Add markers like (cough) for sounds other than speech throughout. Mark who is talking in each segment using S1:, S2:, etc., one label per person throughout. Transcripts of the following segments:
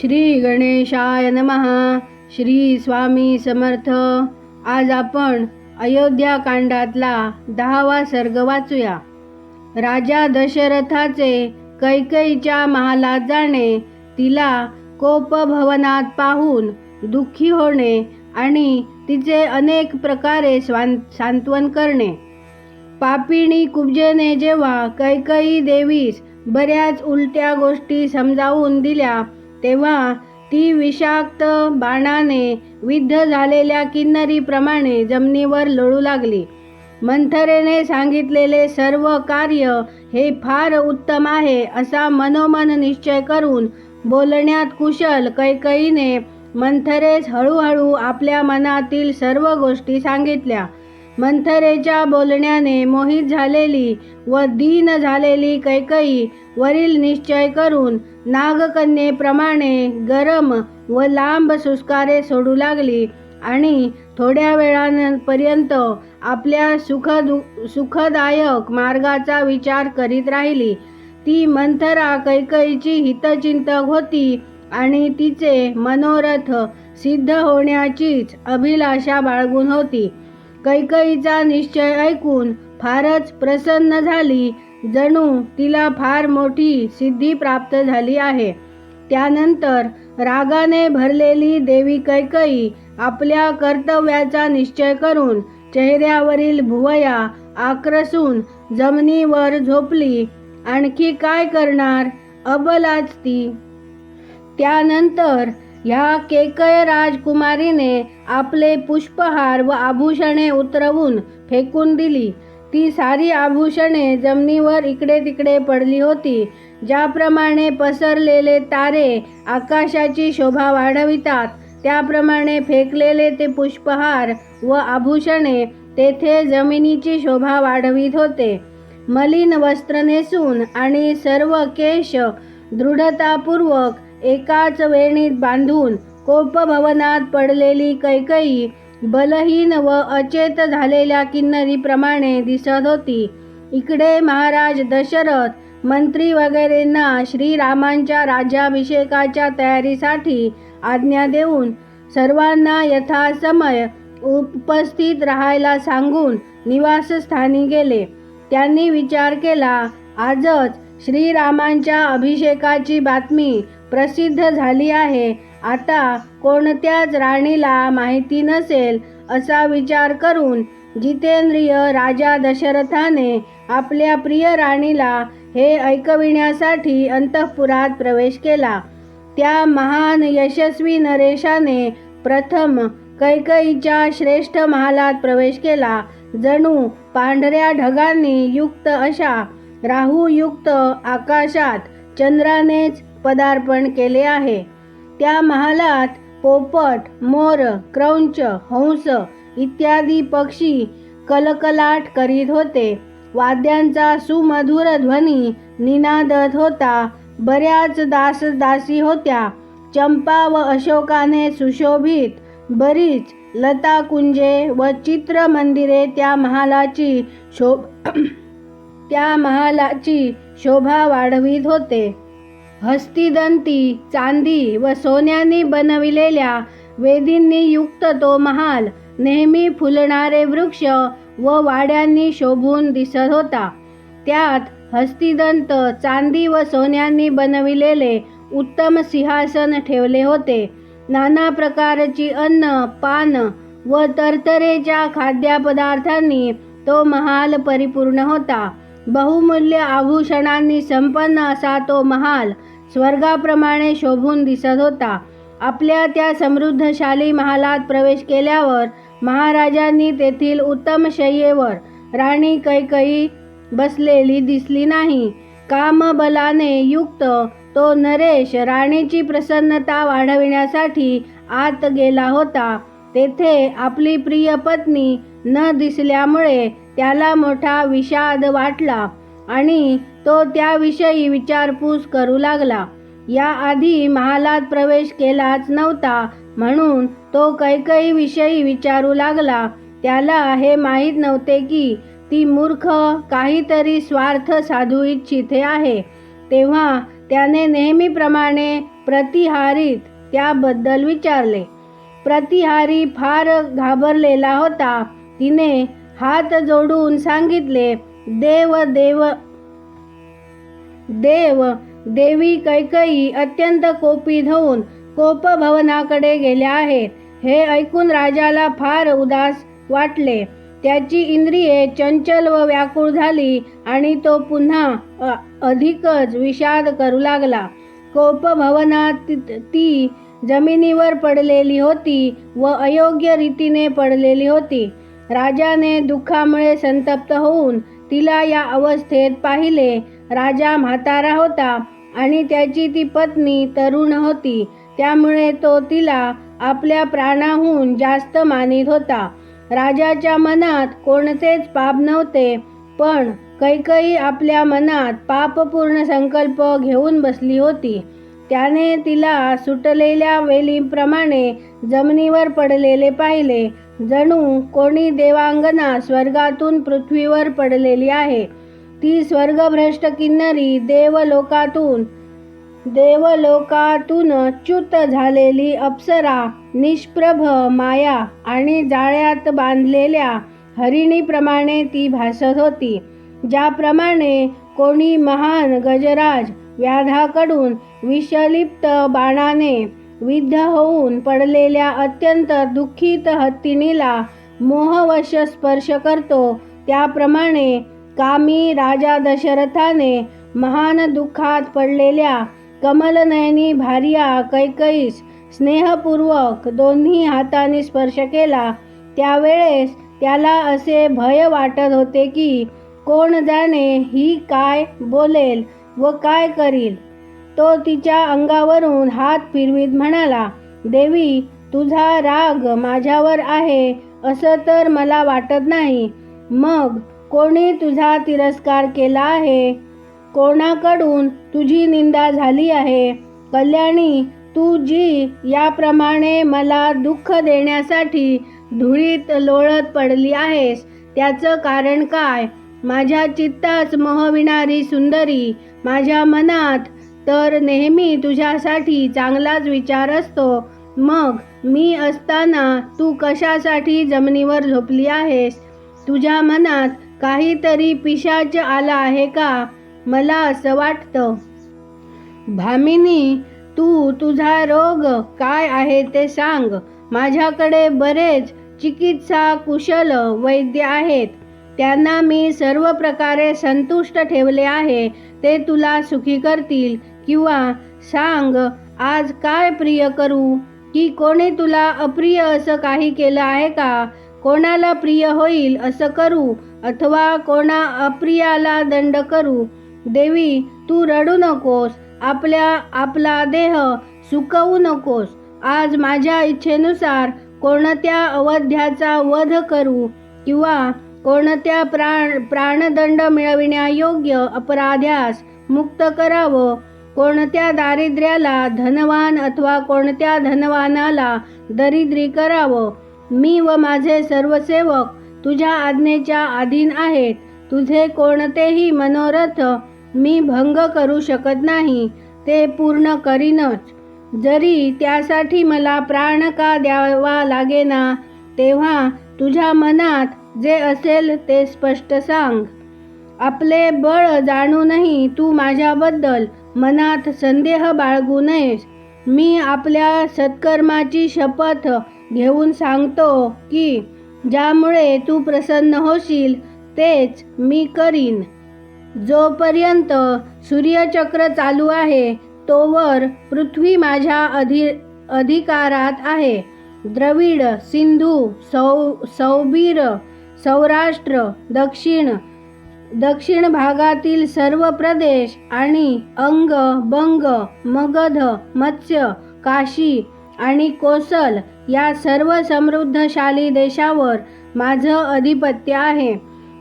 S1: श्री गणेशाय नमहा श्री स्वामी समर्थ. आज आपण अयोध्या कांडातला दहावा सर्ग वाचूया. राजा दशरथाचे कैकईच्या महालात जाणे तिला कोपभवनात पाहून दुःखी होणे आणि तिचे अनेक प्रकारे स्वां सांत्वन करणे. पापिणी कुब्जेने जेव्हा कैकई देवीस बऱ्याच उलट्या गोष्टी समजावून दिल्या तेव्हा ती विषाक्त बाणाने विद्ध झालेल्या किन्नरीप्रमाणे जमिनीवर लोळू लागली. मंथरेने सांगितलेले सर्व कार्य हे फार उत्तम आहे असा मनोमन निश्चय करून बोलण्यात कुशल कैकईने मंथरेस हळूहळू आपल्या मनातील सर्व गोष्टी सांगितल्या. मंथरेच्या बोलण्याने मोहित झालेली व दीन झालेली कैकई वरील निश्चय करून नागकन्येप्रमाणे गरम व लांब सुस्कारे सोडू लागली आणि थोड्या वेळापर्यंत आपल्या सुखदु सुखदायक मार्गाचा विचार करीत राहिली. ती मंथरा कैकईची हितचिंतक होती आणि तिचे मनोरथ सिद्ध होण्याचीच अभिलाषा बाळगून होती. कैकईचा निश्चय ऐकून फारच प्रसन्न झाली. जणू तिला फार मोठी सिद्धी प्राप्त झाली आहे. त्यानंतर रागाने भरलेली देवी कैकई आपल्या कर्तव्याचा निश्चय करून चेहऱ्यावरील भुवया आक्रसून जमिनीवर झोपली. आणखी काय करणार? अबलाच ती. त्यानंतर ह्या केकय राजकुमारीने आपले पुष्पहार व आभूषणे उतरवून फेकून दिली. ती सारी आभूषणे जमिनीवर इकडे तिकडे पडली होती. ज्याप्रमाणे पसरलेले तारे आकाशाची शोभा वाढवितात त्याप्रमाणे फेकलेले ते पुष्पहार व आभूषणे तेथे जमिनीची शोभा वाढवित होते. मलिन वस्त्र नेसून आणि सर्व केश दृढतापूर्वक एकाच वेणीत बांधून कोपभवनात पडलेली कैकई बलहीन व अचेत झालेल्या किन्नरीप्रमाणे दिसत होती. इकडे महाराज दशरथ मंत्री वगैरेंना श्रीरामांच्या राज्याभिषेकाच्या तयारीसाठी आज्ञा देऊन सर्वांना यथासमय उपस्थित राहायला सांगून निवासस्थानी गेले. त्यांनी विचार केला आजच श्रीरामांच्या अभिषेकाची बातमी प्रसिद्ध झाली आहे. आता कोणत्याच राणीला माहिती नसेल असा विचार करून जितेंद्रिय राजा दशरथाने आपल्या प्रिय राणीला हे ऐकविण्यासाठी अंतःपुरात प्रवेश केला. त्या महान यशस्वी नरेशाने प्रथम कैकईच्या श्रेष्ठ महालात प्रवेश केला. जणू पांढऱ्या ढगांनी युक्त अशा राहूयुक्त आकाशात चंद्रानेच पदार्पण केले आहे. त्या महालात पोपट मोर क्रौंच हंस इत्यादी पक्षी कलकलाट करीत होते. वाद्यांचा सुमधुर ध्वनी निनादत होता. बऱ्याच दास दासी होत्या. चंपा व अशोकाने सुशोभित बरीच लता कुंजे व चित्र मंदिरे त्या महालाची शोभ (clears throat) त्या महालाची शोभा वाढवीत होते. हस्तिदंती चांदी व सोन्याने बनविलेल्या वेदींनी युक्त तो महाल नेहमी फुलणारे वृक्ष व वाड्यांनी शोभून दिसत होता. त्यात हस्तिदंत चांदी व सोन्यांनी बनविलेले उत्तम सिंहासन ठेवले होते. नाना प्रकारची अन्न पान व तरतरेच्या खाद्यपदार्थांनी तो महाल परिपूर्ण होता. बहुमूल्य आभूषणांनी संपन्न असा तो महाल स्वर्गाप्रमाणे शोभून दिसत होता. आपल्या त्या समृद्धशाली महालात प्रवेश केल्यावर महाराजांनी तेथील उत्तम शय्येवर राणी कैकई बसलेली दिसली नाही. कामबलाने युक्त तो नरेश राणीची प्रसन्नता वाढविण्यासाठी आत गेला होता. तेथे आपली प्रिय पत्नी न दिसल्यामुळे त्याला मोठा विषाद वाटला. आणि तो त्याविषयी विचारपूस करू लागला. याआधी महालात प्रवेश केलाच नव्हता म्हणून तो कैकई विषयी विचारू लागला. त्याला हे माहीत नव्हते की ती मूर्ख काहीतरी स्वार्थ साधू इच्छिते आहे. तेव्हा त्याने नेहमीप्रमाणे प्रतिहारीत त्याबद्दल विचारले. प्रतिहारी फार घाबरलेला होता. तिने हात जोडून सांगितले देव देव देव देवी कैकई अत्यंत कोपित होऊन कोपभवनाकडे गेल्या आहेत. हे ऐकून राजाला फार उदास वाटले. त्याची इंद्रिये चंचल व व्याकुळ झाली आणि तो पुन्हा अधिकच विषाद करू लागला. कोपभवनात ती जमिनीवर पडलेली होती व अयोग्य रीतीने पडलेली होती. राजाने दुःखामुळे संतप्त होऊन तिला या अवस्थेत पाहिले. राजा म्हातारा होता आणि त्याची ती पत्नी तरुण होती. त्यामुळे तो तिला आपल्या प्राणाहून जास्त मानित होता. राजाच्या मनात कोणतेच पाप नव्हते पण कैकई आपल्या मनात पापपूर्ण संकल्प घेऊन बसली होती. त्याने तिला सुटलेल्या वेलीप्रमाणे जमिनीवर पडलेले पाहिले. जणू कोणी देवांगना स्वर्गातून पृथ्वीवर पडलेली आहे. ती स्वर्गभ्रष्ट किन्नरी देवलोकातून देवलोकातून च्युत झालेली अप्सरा निष्प्रभ माया आणि जाळ्यात बांधलेल्या हरिणीप्रमाणे ती भासत होती. ज्याप्रमाणे कोणी महान गजराज व्याधाकडून विषलिप्त बाणाने विद्ध होऊन पडलेल्या अत्यंत दुःखित हत्तीनीला मोहवश स्पर्श करतो. त्याप्रमाणे कामी राजा दशरथाने महान दुःखात पडलेल्या कमलनयनी भार्या कैकईस स्नेहपूर्वक दोन्ही हातांनी स्पर्श केला. त्यावेळेस त्याला असे भय वाटत होते की कोण जाणे ही काय बोलेल? व काय करील तो तिच्या अंगावरून हात फिरवीत म्हणाला देवी तुझा राग माझ्यावर आहे असं तर मला वाटत नाही. मग कोणी तुझा तिरस्कार केला आहे? कोणाकडून तुझी निंदा झाली आहे? कल्याणी तू जी याप्रमाणे मला दुःख देण्यासाठी धुळीत लोळत पडली आहेस त्याचं कारण काय? माझ्या चित्ताच मोहविणारी सुंदरी माझ्या मनात तर नेहमी तुझ्यासाठी चांगलाच विचार असतो. मग मी असताना तू कशासाठी जमिनीवर झोपली आहेस? तुझ्या मनात काहीतरी पिशाच आला आहे का? मला असं वाटतं. भामिनी तू तुझा रोग काय आहे ते सांग. माझ्याकडे बरेच चिकित्सा कुशल वैद्य आहेत. त्यांना मी सर्व प्रकारे संतुष्ट ठेवले आहे. ते तुला सुखी करतील. किंवा सांग आज काय प्रिय करू? की कोणी तुला अप्रिय असं काही केलं आहे का? कोणाला प्रिय होईल असं करू? अथवा कोणा अप्रियाला दंड करू? देवी तू रडू नकोस. आपल्या आपला देह सुकवू नकोस. आज माझ्या इच्छेनुसार कोणत्या अवध्याचा वध करू? किंवा कोणत्या प्राण प्राणदंड मिळविण्यायोग्य अपराध्यास मुक्त करावं? कोणत्या दारिद्र्याला धनवान अथवा कोणत्या धनवानाला दरिद्री करावं? मी व माझे सर्व सेवक तुझ्या आज्ञेच्या अधीन आहेत. तुझे कोणतेही मनोरथ मी भंग करू शकत नाही. ते पूर्ण करीनच. जरी त्यासाठी मला प्राण का द्यावा लागेना तेव्हा तुझ्या मनात जे असेल ते स्पष्ट सांग. आपले बळ जाणूनही तू माझ्याबद्दल मनात संदेह बाळगू नयेस. मी आपल्या सत्कर्माची शपथ घेऊन सांगतो की ज्यामुळे तू प्रसन्न होशील तेच मी करीन. जोपर्यंत सूर्यचक्र चालू आहे तोवर पृथ्वी माझ्या अधि अधिकारात आहे. द्रविड सिंधू सौ सौबीर सौराष्ट्र दक्षिण दक्षिण भागातील सर्व प्रदेश आणि अंग बंग मगध मत्स्य काशी आणि कोसल या सर्व समृद्धशाली देशावर माझं अधिपत्य आहे.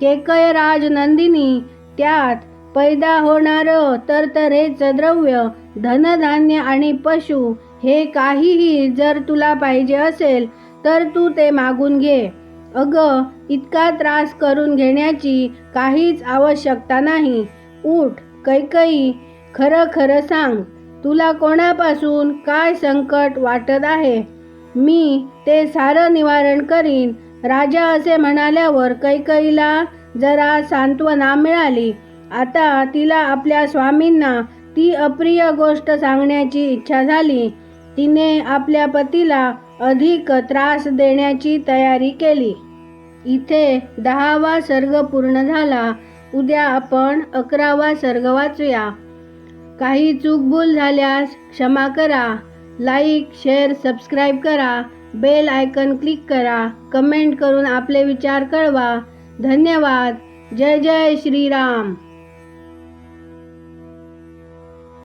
S1: केकयराज नंदिनी त्यात पैदा होणारं तरतरेचं द्रव्य धनधान्य आणि पशु हे काहीही जर तुला पाहिजे असेल तर तू ते मागून घे. अगं इतका त्रास करून घेण्याची काहीच आवश्यकता नाही. उठ कैकई खरं खरं सांग तुला कोणापासून काय संकट वाटत आहे? मी ते सारं निवारण करीन. राजा असे म्हणाल्यावर कैकईला जरा सांत्वना मिळाली. आता तिला आपल्या स्वामींना ती अप्रिय गोष्ट सांगण्याची इच्छा झाली. तिने आपल्या पतीला अधिक त्रास देण्याची तयारी केली. इथे दहावा सर्ग पूर्ण झाला. उद्या आपण अकरावा सर्ग वाचूया. काही चूकभूल झाल्यास क्षमा करा. लाईक शेअर सबस्क्राईब करा. बेल आयकन क्लिक करा. कमेंट करून आपले विचार कळवा. धन्यवाद. जय जय श्रीराम.